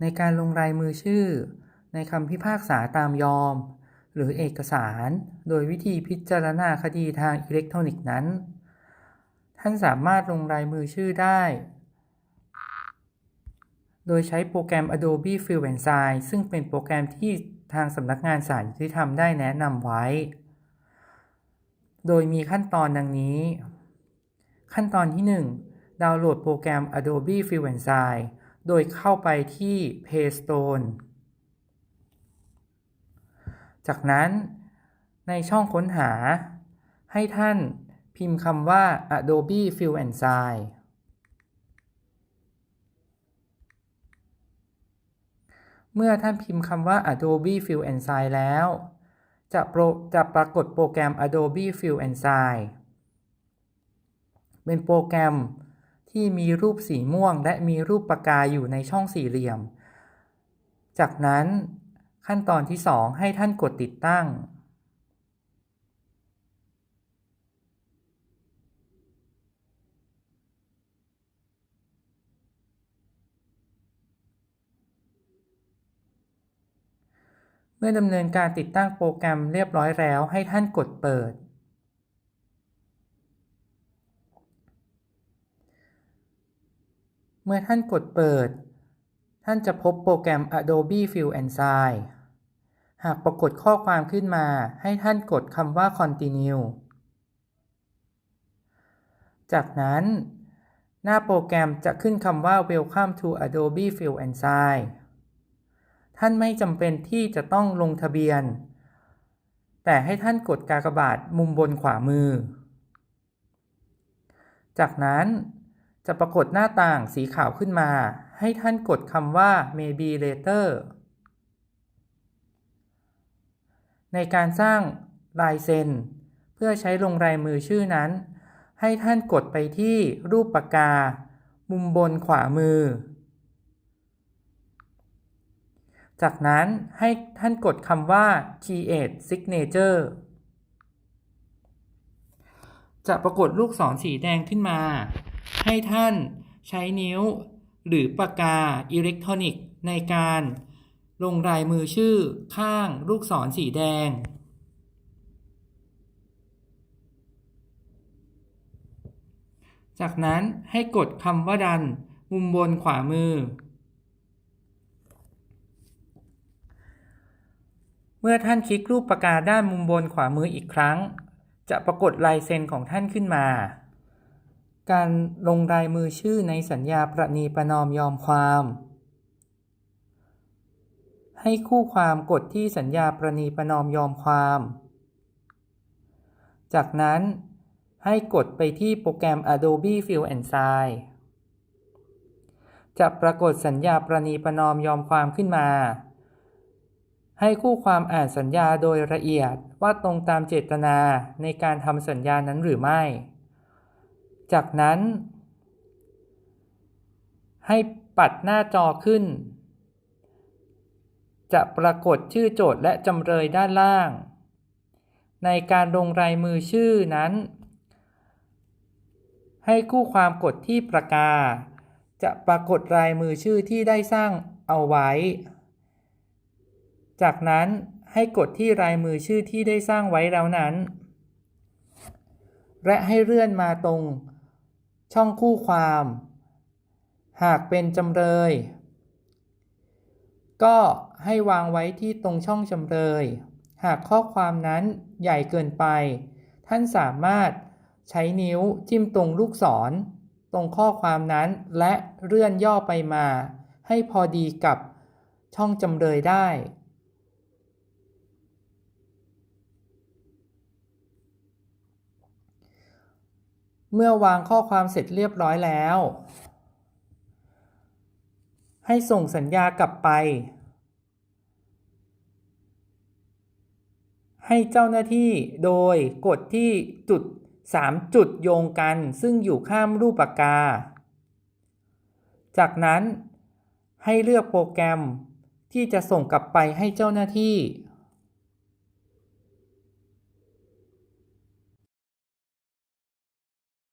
ในการลงลายมือชื่อ ในคำพิพากษาตามยอม หรือเอกสาร โดยวิธีพิจารณาคดีทางอิเล็กทรอนิกส์นั้น ท่านสามารถลงลายมือชื่อได้ โดยใช้โปรแกรม Adobe Fill and Sign ซึ่งเป็นโปรแกรมที่ทางสำนักงานศาลยุติธรรมได้แนะนำไว้ โดยมีขั้นตอนดังนี้ ขั้นตอนที่ 1 ดาวน์โหลดโปรแกรม Adobe Fill and Sign โดยเข้าไปที่ Paystone จากนั้นในช่องค้นหา ให้ท่านพิมพ์คำว่า Adobe Fill and Sign เมื่อท่านพิมพ์คำว่า Adobe Fill and Sign แล้ว จะโปรจะปรากฏโปรแกรม Adobe Fill and Sign เป็นโปรแกรม ที่มีรูปสีม่วง และมีรูปปากกาอยู่ในช่องสี่เหลี่ยม จากนั้นขั้นตอนที่ 2 ให้ท่านกดติดตั้ง เมื่อดำเนินการติดตั้งโปรแกรมเรียบร้อยแล้ว ให้ท่านกดเปิด เมื่อท่านกดเปิด ท่านจะพบโปรแกรม Adobe Fill and Sign หากปรากฏข้อความขึ้นมาให้ท่านกดคำว่า Continue จากนั้น หน้าโปรแกรมจะขึ้นคำว่า Welcome to Adobe Fill and Sign ท่านไม่จำเป็นที่จะต้องลงทะเบียน แต่ให้ท่านกดกากบาทมุมบนขวามือ จากนั้น จะปรากฏหน้าต่างสีขาวขึ้นมา ให้ท่านกดคำว่า maybe later ในการสร้างลายเซ็น เพื่อใช้ลงลายมือชื่อนั้น ให้ท่านกดไปที่รูปปากกา มุมบนขวามือ จากนั้นให้ท่านกดคำว่า create signature จะปรากฏลูกศรสีแดงขึ้นมา ให้ท่านใช้นิ้ว หรือปากกาอิเล็กทรอนิกส์ในการ ลงลายมือชื่อข้างลูกศรสีแดง จากนั้นให้กดคำว่าดันมุมบนขวามือ เมื่อท่านคลิกรูปปากกาด้านมุมบนขวามืออีกครั้ง จะปรากฏลายเซ็นของท่านขึ้นมา การลงลายมือชื่อในสัญญาประนีประนอมยอมความ ให้คู่ความกดที่สัญญาประนีประนอมยอมความ จากนั้นให้กดไปที่โปรแกรม Adobe Fill and Sign จะปรากฏสัญญาประนีประนอมยอมความขึ้นมา ให้คู่ความอ่านสัญญาโดยละเอียดว่าตรงตามเจตนาในการทำสัญญานั้นหรือไม่ จากนั้น ให้ปัดหน้าจอขึ้น จะปรากฏชื่อโจทย์และจำเลยด้านล่าง ในการลงลายมือชื่อนั้น ให้คู่ความกดที่ปากกา จะปรากฏลายมือชื่อที่ได้สร้างเอาไว้ จากนั้นให้กดที่ลายมือชื่อที่ได้สร้างไว้แล้วนั้น และให้เลื่อนมาตรง ช่องคู่ความ หากเป็นจำเลย ก็ให้วางไว้ที่ตรงช่องจำเลย หากข้อความนั้นใหญ่เกินไป ท่านสามารถใช้นิ้วจิ้มตรงลูกศร ตรงข้อความนั้นและเลื่อนย่อไปมา ให้พอดีกับช่องจำเลยได้ เมื่อวางข้อความเสร็จเรียบร้อยแล้ว ให้ส่งสัญญากลับไป ให้เจ้าหน้าที่โดยกดที่จุด 3 จุดโยงกันซึ่งอยู่ข้ามรูปปากกา จากนั้นให้เลือกโปรแกรมที่จะส่งกลับไปให้เจ้าหน้าที่